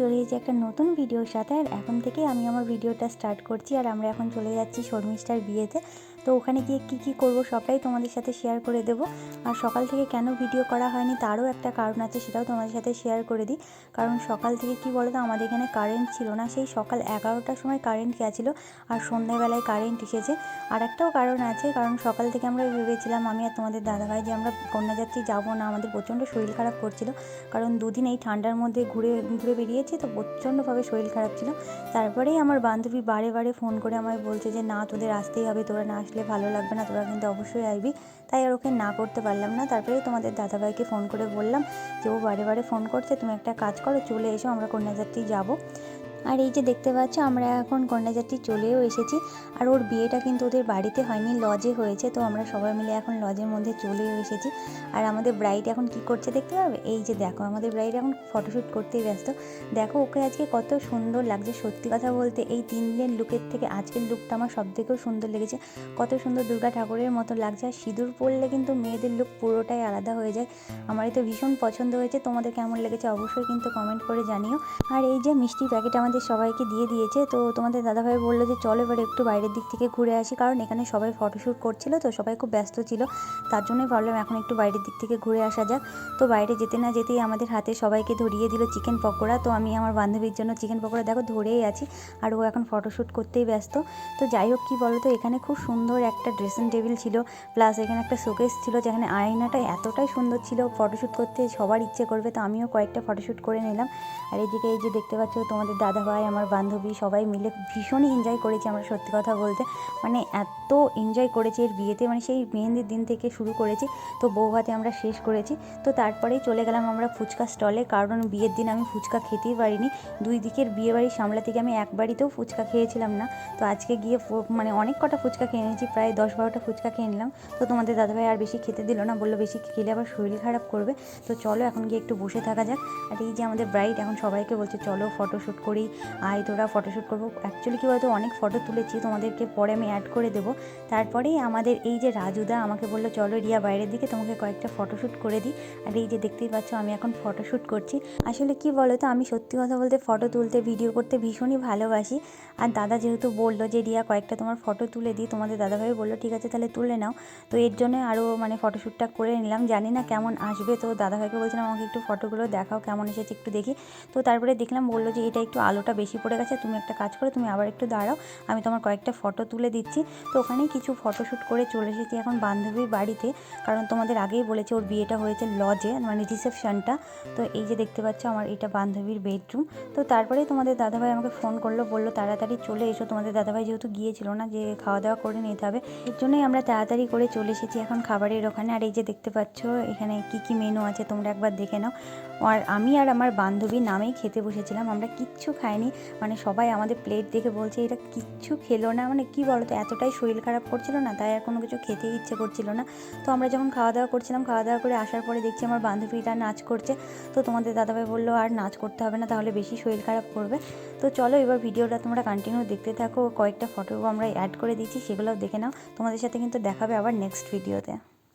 চলে এসেছি একটা নতুন ভিডিওর সাথে। আর এখন থেকে আমি আমার ভিডিওটা স্টার্ট করছি, আর আমরা এখন চলে যাচ্ছি শর্মিষ্ঠার বিয়েতে। তো ওখানে গিয়ে কি কি করব সবটাই তোমাদের সাথে শেয়ার করে দেব। আর সকাল থেকে কেন ভিডিও করা হয়নি তারও একটা কারণ আছে, সেটাও তোমাদের সাথে শেয়ার করে দিই। কারণ সকাল থেকে কি বলো তো আমাদের এখানে কারেন্ট ছিল না, সেই সকাল এগারোটার সময় কারেন্ট গেছিল আর সন্ধ্যাবেলায় কারেন্ট এসেছে। আর একটাও কারণ আছে, কারণ সকাল থেকে আমরা ভেবেছিলাম, আমি আর তোমাদের দাদাভাই যে আমরা কন্যাযাত্রী যাব না, আমাদের প্রচণ্ড শরীর খারাপ করছিল। কারণ দুদিন এই ঠান্ডার মধ্যে ঘুরে ঘুরে বেরিয়েছি তো প্রচণ্ডভাবে শরীর খারাপ ছিল। তারপরেই আমার বান্ধবী বারে বারে ফোন করে আমায় বলছে যে, না, তোদের আসতেই হবে, তোরা না আসলে ভালো লাগবে না, তোরা কিন্তু অবশ্যই আসবি। তাই আর ওকে না করতে পারলাম না। তারপরে তোমাদের দাদাভাইকে ফোন করে বললাম যে, ও বারে বারে ফোন করছে, তুমি একটা কাজ করো, চলে এসো, আমরা কন্যাযাত্রী যাব। আর এই যে দেখতে পাচ্ছ, আমরা এখন কন্যাযাত্রী চলেও এসেছি। আর ওর বিয়েটা কিন্তু ওদের বাড়িতে হয়নি, লজে হয়েছে, তো আমরা সবাই মিলে এখন লজের মধ্যে চলেও এসেছি। আর আমাদের ব্রাইড এখন কি করছে দেখতে পাবে? এই যে দেখো, আমাদের ব্রাইড এখন ফটোশ্যুট করতেই ব্যস্ত। দেখো, ওকে আজকে কত সুন্দর লাগছে, সত্যি কথা বলতে এই তিন দিনের লুকের থেকে আজকের লুকটা আমার সব থেকেও সুন্দর লেগেছে। কত সুন্দর দুর্গা ঠাকুরের মতো লাগছে, আর সিঁদুর পরলে কিন্তু মেয়েদের লুক পুরোটাই আলাদা হয়ে যায়। আমারই তো ভীষণ পছন্দ হয়েছে, তোমাদের কেমন লেগেছে অবশ্যই কিন্তু কমেন্ট করে জানিও। আর এই যে মিষ্টি প্যাকেট আমাদের সবাইকে দিয়ে দিয়েছে। তো তোমাদের দাদাভাই বলল যে, চলো এবার একটু বাইরের দিক থেকে ঘুরে আসি। কারণ এখানে সবাই ফটোশ্যুট করছিল, তো সবাই খুব ব্যস্ত ছিল। তার জন্যই ভাবলাম এখন একটু বাইরের দিক থেকে ঘুরে আসা যাক। তো বাইরে যেতে না যেতেই আমাদের হাতে সবাইকে ধরিয়ে দিল চিকেন পকোড়া। তো আমি আমার বান্ধবীর জন্য চিকেন পকোড়া দেখো ধরেই আছি, আর ও এখন ফটোশ্যুট করতেই ব্যস্ত। তো যাই হোক, কী বলো তো এখানে খুব সুন্দর একটা ড্রেসিং টেবিল ছিল। প্লাস এখানে একটা শোকেস ছিল যেখানে আয়নাটা এতটাই সুন্দর ছিল ফটোশ্যুট করতে, সবার ইচ্ছে করবে। তো আমিও কয়েকটা ফটোশ্যুট করে নিলাম। আর এদিকে এই যে দেখতে পাচ্ছ তোমাদের দাদাভাই আমার বান্ধবী সবাই মিলে ভীষণই এনজয় করেছি আমরা সত্যি কথা বলতে। মানে এত এনজয় করেছি এর বিয়েতে মানে সেই মেহেন্দির দিন থেকে শুরু করেছি, তো বৌভাতে আমরা শেষ করেছি। তো তারপরেই চলে গেলাম আমরা ফুচকা স্টলে কারণ বিয়ের দিন আমি ফুচকা খেতেই পারিনি। দুই দিকের বিয়ে বাড়ি সামলাতে গিয়ে আমি এক বাড়িতেও ফুচকা খেয়েছিলাম না। তো আজকে গিয়ে মানে অনেক কটা ফুচকা খেয়ে নিয়েছি প্রায় দশ বারোটা ফুচকা খেয়ে নিলাম। তো তোমাদের দাদাভাই আর বেশি খেতে দিল না, বলল বেশি খেলে আবার শরীর খারাপ করবে। তো চলো এখন গিয়ে একটু বসে থাকা যাক। আর এই যে আমাদের ব্রাইড এখন সবাইকে বলছে, চলো ফটোশ্যুট করি। আয় তোরা ফটোশ্যুট করব। অ্যাকচুয়ালি কী বলতো, অনেক ফটো তুলেছি, তোমাদেরকে পরে আমি অ্যাড করে দেবো। তারপরেই আমাদের এই যে রাজুদা আমাকে বলল, চলো রিয়া বাইরের দিকে, তোমাকে কয়েকটা ফটোশ্যুট করে দিই। আর এই যে দেখতেই পাচ্ছ, আমি এখন ফটোশ্যুট করছি। আসলে কি বলো তো আমি সত্যি কথা বলতে ফটো তুলতে ভিডিও করতে ভীষণই ভালোবাসি। আর দাদা যেহেতু বলল যে, রিয়া, কয়েকটা তোমার ফটো তুলে দিই। তোমাদের দাদাভাই বলল, ঠিক আছে, তাহলে তুলে নাও। তো এর জন্য আরও মানে ফটোশ্যুটটা করে নিলাম। জানি না কেমন আসবে, তো দাদাভাইকে বলছিলাম, আমাকে একটু ফটোগুলো দেখাও, কেমন এসেছে একটু দেখি। তো তারপরে দেখলাম বলল যে, এটা একটু আলোটা বেশি পড়ে গেছে, তুমি একটা কাজ করো, তুমি আবার একটু দাঁড়াও, আমি তোমার কয়েকটা ফটো তুলে দিচ্ছি। তো ওখানেই কিছু ফটোশ্যুট করে চলে এসেছি এখন বান্ধবীর বাড়িতে। কারণ তোমাদের আগেই বলেছে, ওর বিয়েটা হয়েছে লজে মানে রিসেপশনটা তো এই যে দেখতে পাচ্ছ আমার এটা বান্ধবীর বেডরুম তো তারপরে তোমাদের দাদাভাই আমাকে ফোন করল, বলল, তাড়াতাড়ি চলে এসো। তোমাদের দাদাভাই যেহেতু গিয়েছিল না, যে খাওয়া দাওয়া করে নিতে হবে, এর জন্যই আমরা তাড়াতাড়ি করে চলে এসেছি এখন খাবারের ওখানে। আর এই যে দেখতে পাচ্ছ, এখানে কি কি মেনু আছে, তোমরা একবার দেখে নাও। আর আমি আর আমার বান্ধবী নামেই খেতে বসেছিলাম, আমরা কিচ্ছু খাইনি মানে সবাই আমাদের প্লেট দেখে বলছে এটা কিচ্ছু খেলো না। মানে কি বলো তো এতটাই শরীর খারাপ করছিল না, তাই আর কোনো কিছু খেতে ইচ্ছে করছিল না। তো আমরা যখন খাওয়া দাওয়া করছিলাম খাওয়া দাওয়া করে আসার পরে দেখছি আমার বান্ধবীরা নাচ করছে। তো তোমাদের দাদাভাই বলল, আর নাচ করতে হবে না, তাহলে বেশি শরীর খারাপ করবে। তো চলো এবার ভিডিওটা তোমরা কন্টিনিউ দেখতে থাকো। কয়েকটা ফটো আমরা অ্যাড করে দিচ্ছি, সেগুলোও দেখে নাও। তোমাদের সাথে কিন্তু দেখাবে আবার নেক্সট ভিডিওতে